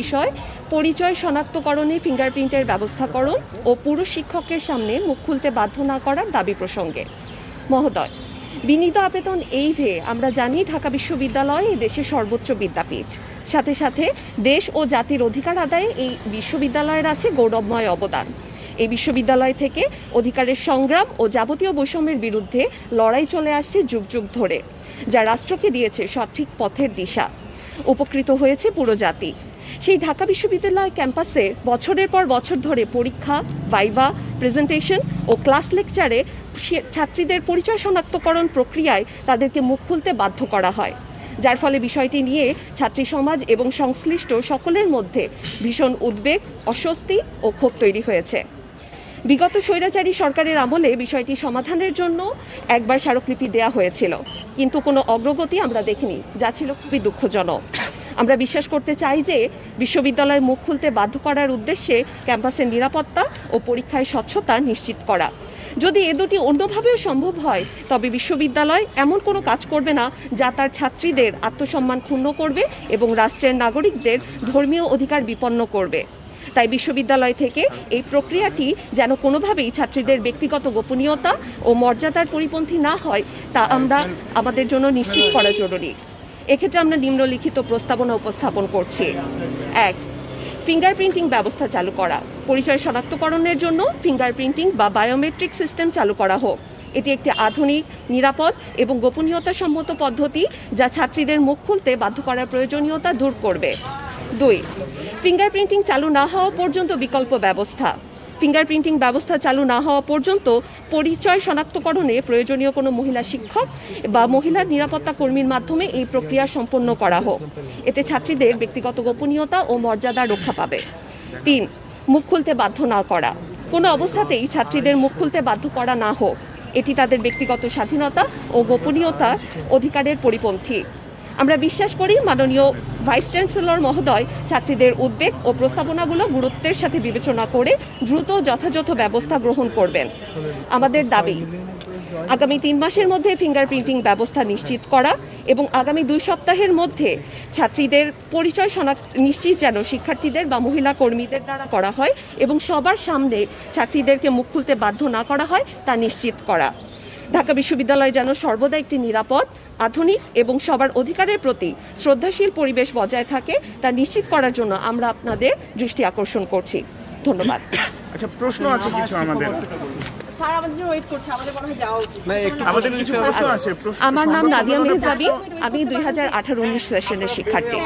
বিষয়, পরিচয় শনাক্তকরণে ফিঙ্গারপ্রিন্টের ব্যবস্থাকরণ ও পুরো শিক্ষকের সামনে মুখ খুলতে বাধ্য না করার দাবি প্রসঙ্গে। মহোদয়, বিনীত আবেদন এই যে, আমরা জানি ঢাকা বিশ্ববিদ্যালয় দেশের সর্বোচ্চ বিদ্যাপীঠ। সাথে সাথে দেশ ও জাতির অধিকার আদায়ে এই বিশ্ববিদ্যালয়ের আছে গৌরবময় অবদান। এই বিশ্ববিদ্যালয় থেকে অধিকারের সংগ্রাম ও যাবতীয় বৈষম্যের বিরুদ্ধে লড়াই চলে আসছে যুগ যুগ ধরে, যা রাষ্ট্রকে দিয়েছে সঠিক পথের দিশা। উপকৃত হয়েছে পুরো জাতি। সেই ঢাকা বিশ্ববিদ্যালয় ক্যাম্পাসে বছরের পর বছর ধরে পরীক্ষা, ভাইভা, প্রেজেন্টেশন ও ক্লাস লেকচারে ছাত্রীদের পরিচয় শনাক্তকরণ প্রক্রিয়ায় তাদেরকে মুখ খুলতে বাধ্য করা হয়। যার ফলে বিষয়টি নিয়ে ছাত্রী সমাজ এবং সংশ্লিষ্ট সকলের মধ্যে ভীষণ উদ্বেগ, অস্বস্তি ও ক্ষোভ তৈরি হয়েছে। বিগত স্বৈরাচারী সরকারের আমলে বিষয়টি সমাধানের জন্য একবার স্মারকলিপি দেওয়া হয়েছিল। কিন্তু কোনো অগ্রগতি আমরা দেখিনি, যা ছিল খুবই দুঃখজনক। আমরা বিশ্বাস করতে চাই যে বিশ্ববিদ্যালয় মুখ খুলতে বাধ্য করার উদ্দেশ্যে ক্যাম্পাসের নিরাপত্তা ও পরীক্ষায় স্বচ্ছতা নিশ্চিত করা। যদি এ দুটি অন্যভাবেও সম্ভব হয়, তবে বিশ্ববিদ্যালয় এমন কোনো কাজ করবে না যা তার ছাত্রীদের আত্মসম্মান ক্ষুণ্ণ করবে এবং রাষ্ট্রের নাগরিকদের ধর্মীয় অধিকার বিপন্ন করবে। তাই বিশ্ববিদ্যালয় থেকে এই প্রক্রিয়াটি যেন কোনোভাবেই ছাত্রীদের ব্যক্তিগত গোপনীয়তা ও মর্যাদার পরিপন্থী না হয়, তা আমরা আমাদের জন্য নিশ্চিত করা জরুরি। এক্ষেত্রে আমরা নিম্নলিখিত প্রস্তাবনা উপস্থাপন করছি। এক ফিঙ্গারপ্রিন্টিং ব্যবস্থা চালু করা। পরিচয় শনাক্তকরণের জন্য ফিঙ্গারপ্রিন্টিং বা বায়োমেট্রিক সিস্টেম চালু করা হোক। এটি একটি আধুনিক, নিরাপদ এবং গোপনীয়তা সম্মত পদ্ধতি যা ছাত্রীদের মুখ খুলতে বাধ্য করার প্রয়োজনীয়তা দূর করবে। দুই ফিঙ্গারপ্রিন্টিং চালু না হওয়া পর্যন্ত বিকল্প ব্যবস্থা। ফিঙ্গারপ্রিন্টিং ব্যবস্থা চালু না হওয়া পর্যন্ত পরিচয় শনাক্তকরণে প্রয়োজনীয় কোনো মহিলা শিক্ষক বা মহিলা নিরাপত্তা কর্মীর মাধ্যমে এই প্রক্রিয়া সম্পন্ন করা হোক। এতে ছাত্রীদের ব্যক্তিগত গোপনীয়তা ও মর্যাদা রক্ষা পাবে। তিন, মুখ খুলতে বাধ্য না করা। কোনো অবস্থাতেই ছাত্রীদের মুখ খুলতে বাধ্য করা না হোক। এটি তাদের ব্যক্তিগত স্বাধীনতা ও গোপনীয়তা অধিকারের পরিপন্থী। আমরা বিশ্বাস করি মাননীয় ভাইস চ্যান্সেলর মহোদয় ছাত্রীদের উদ্বেগ ও প্রস্তাবনাগুলো গুরুত্বের সাথে বিবেচনা করে দ্রুত যথাযথ ব্যবস্থা গ্রহণ করবেন। আমাদের দাবি, আগামী তিন মাসের মধ্যে ফিঙ্গারপ্রিন্টিং ব্যবস্থা নিশ্চিত করা এবং আগামী দুই সপ্তাহের মধ্যে ছাত্রীদের পরিচয় শনাক্ত নিশ্চিত যেন শিক্ষার্থীদের বা মহিলা কর্মীদের দ্বারা করা হয় এবং সবার সামনে ছাত্রীদেরকে মুখ খুলতে বাধ্য না করা হয় তা নিশ্চিত করা। ঢাকা বিশ্ববিদ্যালয় যেন সর্বদা একটি নিরাপদ আধুনিক এবং সবার অধিকারের প্রতি শ্রদ্ধাশীল পরিবেশ বজায় থাকে তা নিশ্চিত করার জন্য আমরা আপনাদের দৃষ্টি আকর্ষণ করছি। ধন্যবাদ। আচ্ছা প্রশ্ন আছে কিছু আমাদের। হয় প্রশ্ন আমার নাম নাদিয়া মেহজাবি আমি দুই হাজার আঠারো উনিশ সেশনের শিক্ষার্থী।